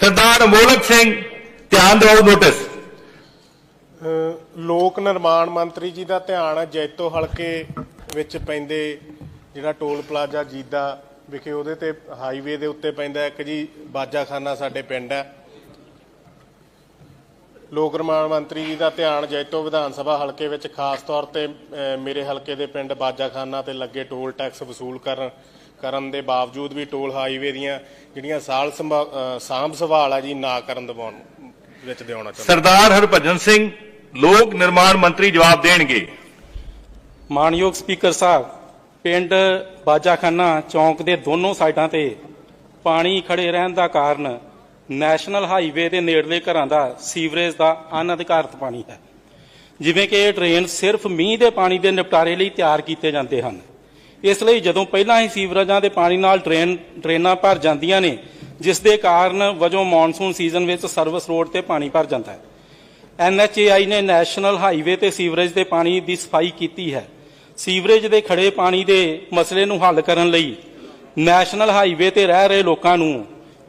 ਸਰਦਾਰ ਅਮੋਲਕ ਸਿੰਘ, ਧਿਆਨ ਦਿਓ ਨੋਟਿਸ ਲੋਕ ਨਿਰਮਾਣ ਮੰਤਰੀ ਜੀ ਦਾ ਧਿਆਨ ਜੈਤੋ ਹਲਕੇ ਵਿੱਚ ਪੈਂਦੇ, ਜਿਹੜਾ ਟੋਲ ਪਲਾਜ਼ਾ ਜੀਦਾ ਵਿਖੇ ਉਹਦੇ ਤੇ ਹਾਈਵੇ ਦੇ ਉੱਤੇ ਪੈਂਦਾ, ਇੱਕ ਜੀ ਬਾਜਾਖਾਨਾ ਸਾਡੇ ਪਿੰਡ ਹੈ। ਲੋਕ ਨਿਰਮਾਣ ਮੰਤਰੀ ਜੀ ਦਾ ਧਿਆਨ ਜੈਤੋ ਵਿਧਾਨ ਸਭਾ ਹਲਕੇ ਵਿੱਚ ਖਾਸ ਤੌਰ ਤੇ ਮੇਰੇ ਹਲਕੇ ਦੇ ਪਿੰਡ ਬਾਜਾਖਾਨਾ ਤੇ ਲੱਗੇ ਟੋਲ ਟੈਕਸ ਵਸੂਲ ਕਰਨ ਕਰਨ ਦੇ ਬਾਵਜੂਦ ਵੀ ਟੋਲ ਹਾਈਵੇ ਦੀਆਂ ਜਿਹੜੀਆਂ ਸਾਲ ਸੰਭਾ- ਸੰਭਾਲ ਆ ਜੀ ਨਾ ਕਰਨ ਦਿਵਾਉਣ ਵਿੱਚ ਦਿਵਾਉਣਾ ਚਾਹੁੰਦਾ। ਸਰਦਾਰ ਹਰਭਜਨ ਸਿੰਘ ਲੋਕ ਨਿਰਮਾਣ ਮੰਤਰੀ ਜਵਾਬ ਦੇਣਗੇ। ਮਾਨਯੋਗ ਸਪੀਕਰ ਸਾਹਿਬ ਪਿੰਡ ਬਾਜਾਖਾਨਾ ਚੌਂਕ ਦੇ ਦੋਨੋਂ ਸਾਈਡਾਂ ਤੇ ਪਾਣੀ ਖੜੇ ਰਹਿਣ ਦਾ ਕਾਰਨ ਨੈਸ਼ਨਲ ਹਾਈਵੇ ਦੇ ਨੇੜਲੇ ਘਰਾਂ ਦਾ ਸੀਵਰੇਜ ਦਾ ਅਨਅਧਿਕਾਰਤ ਪਾਣੀ ਹੈ। ਜਿਵੇਂ ਕਿ ਇਹ ਡਰੇਨ ਸਿਰਫ ਮੀਂਹ ਦੇ ਪਾਣੀ ਦੇ ਨਿਪਟਾਰੇ ਲਈ ਤਿਆਰ ਕੀਤੇ ਜਾਂਦੇ ਹਨ। ਇਸ ਲਈ ਜਦੋਂ ਪਹਿਲਾਂ ਹੀ ਸੀਵਰੇਜਾਂ ਦੇ ਪਾਣੀ ਨਾਲ ਡਰੇਨ, ਡਰੇਨਾਂ ਭਰ ਜਾਂਦੀਆਂ ਨੇ, ਜਿਸ ਦੇ ਕਾਰਨ ਵਜੋਂ ਮੌਨਸੂਨ ਸੀਜ਼ਨ ਵਿੱਚ ਸਰਵਿਸ ਰੋਡ ਤੇ ਪਾਣੀ ਭਰ ਜਾਂਦਾ ਹੈ। ਐਨਐਚਏਆਈ ਨੇ ਨੈਸ਼ਨਲ ਹਾਈਵੇ ਤੇ ਸੀਵਰੇਜ ਦੇ ਪਾਣੀ ਦੀ ਸਫ਼ਾਈ ਕੀਤੀ ਹੈ। ਸੀਵਰੇਜ ਦੇ ਖੜੇ ਪਾਣੀ ਦੇ ਮਸਲੇ ਨੂੰ ਹੱਲ ਕਰਨ ਲਈ ਨੈਸ਼ਨਲ ਹਾਈਵੇ ਤੇ ਰਹਿ ਰਹੇ ਲੋਕਾਂ ਨੂੰ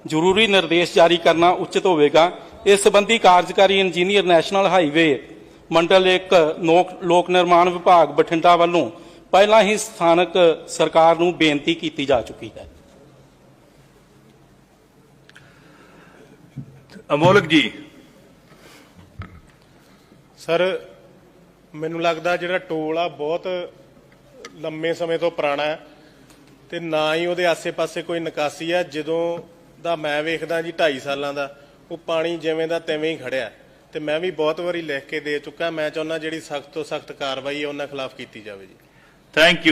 ਜ਼ਰੂਰੀ ਨਿਰਦੇਸ਼ ਜਾਰੀ ਕਰਨਾ ਉਚਿਤ ਹੋਵੇਗਾ। ਇਸ ਸੰਬੰਧੀ ਕਾਰਜਕਾਰੀ ਇੰਜੀਨੀਅਰ ਨੈਸ਼ਨਲ ਹਾਈਵੇ ਮੰਡਲ 1 ਲੋਕ ਨਿਰਮਾਣ ਵਿਭਾਗ ਬਠਿੰਡਾ ਵੱਲੋਂ ਪਹਿਲਾਂ ਹੀ ਸਥਾਨਕ ਸਰਕਾਰ ਨੂੰ ਬੇਨਤੀ ਕੀਤੀ ਜਾ ਚੁੱਕੀ ਹੈ। ਅਮੋਲਕ ਜੀ। ਸਰ ਮੈਨੂੰ ਲੱਗਦਾ ਜਿਹੜਾ ਟੋਲ ਆ ਬਹੁਤ ਲੰਮੇ ਸਮੇਂ ਤੋਂ ਪੁਰਾਣਾ ਹੈ ਤੇ ਨਾ ਹੀ ਉਹਦੇ ਆਸੇ-ਪਾਸੇ ਕੋਈ ਨਿਕਾਸੀ ਆ ਜਦੋਂ ਦਾ ਮੈਂ ਵੇਖਦਾ ਜੀ 2.5 ਸਾਲਾਂ ਦਾ ਉਹ ਪਾਣੀ ਜਿਵੇਂ ਦਾ ਤਿਵੇਂ ਹੀ ਖੜਿਆ। ਤੇ ਮੈਂ ਵੀ ਬਹੁਤ ਵਾਰੀ ਲਿਖ ਕੇ ਦੇ ਚੁੱਕਾ। ਮੈਂ ਚਾਹੁੰਦਾ ਜਿਹੜੀ ਸਖਤ ਤੋਂ ਸਖਤ ਕਾਰਵਾਈ ਹੈ ਉਹਨਾਂ ਖਿਲਾਫ ਕੀਤੀ ਜਾਵੇ ਜੀ। Thank you.